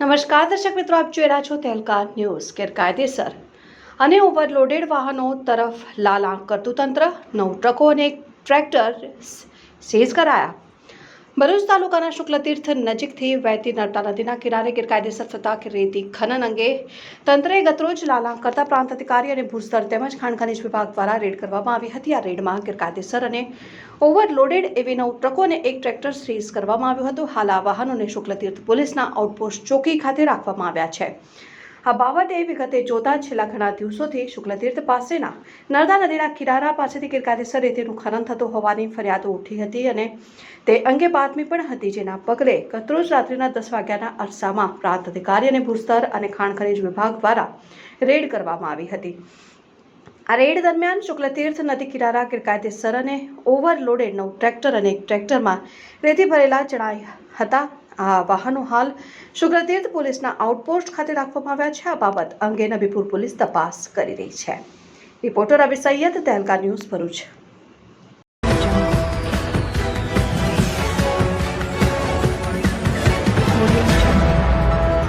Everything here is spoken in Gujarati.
નમસ્કાર દર્શક મિત્રો, આપ જોઈ રહ્યા છો તહેલકાર ન્યૂઝ ગેરકાયદેસર. અને ઓવરલોડેડ વાહનો તરફ લાલ લાલાં કરતું તંત્ર, નવ ટ્રકો અને એક ટ્રેક્ટર સીઝ કરાયા. ભરૂચ તાલુકાના શુક્લતીર્થ નજીકથી વહેતી નર્મદા નદીના કિનારે ગેરકાયદેસર થતા રેતી ખનન અંગે તંત્રએ ગતરોજ લાલ કરતા પ્રાંત અધિકારી અને ભૂસ્તર તેમજ ખાણ ખનિજ વિભાગ દ્વારા રેડ કરવામાં આવી હતી. આ રેડમાં ગેરકાયદેસર અને ઓવરલોડેડ એવી નવ ટ્રકો અને એક ટ્રેક્ટર સીઝ કરવામાં આવ્યું હતું. હાલ આ વાહનોને શુક્લતીર્થ પોલીસના આઉટપોસ્ટ ચોકી ખાતે રાખવામાં આવ્યા છે. આ બાબતે વિગતે જોતા છેલ્લા ઘણા દિવસોથી શુક્લતીર્થ પાસેના નર્મદા નદીના કિનારા પાસેથી ગેરકાયદેસર રીતેનું ખનન થતું હોવાની ફરિયાદો ઉઠી હતી અને તે અંગે બાતમી પણ હતી જેના પગલે ગતરોજ રાત્રિના દસ વાગ્યાના અરસામાં પ્રાંત અધિકારી અને ભૂસ્તર અને ખાણ ખનીજ વિભાગ દ્વારા રેડ કરવામાં આવી હતી. આ રેડ દરમિયાન શુક્લતીર્થ નદી કિનારા ગેરકાયદેસર અને ઓવરલોડેડ નવ ટ્રેક્ટર અને એક ટ્રેક્ટરમાં રેતી ભરેલા જણાયા હતા. આ વાહનો હાલ શુક્રતીર્થ પોલીસના આઉટપોસ્ટ ખાતે રાખવામાં આવ્યા છે. આ બાબત અંગે નબીપુર પોલીસ તપાસ કરી રહી છે. Reporter Abhi Saiyad, Tehelka news Bharuch.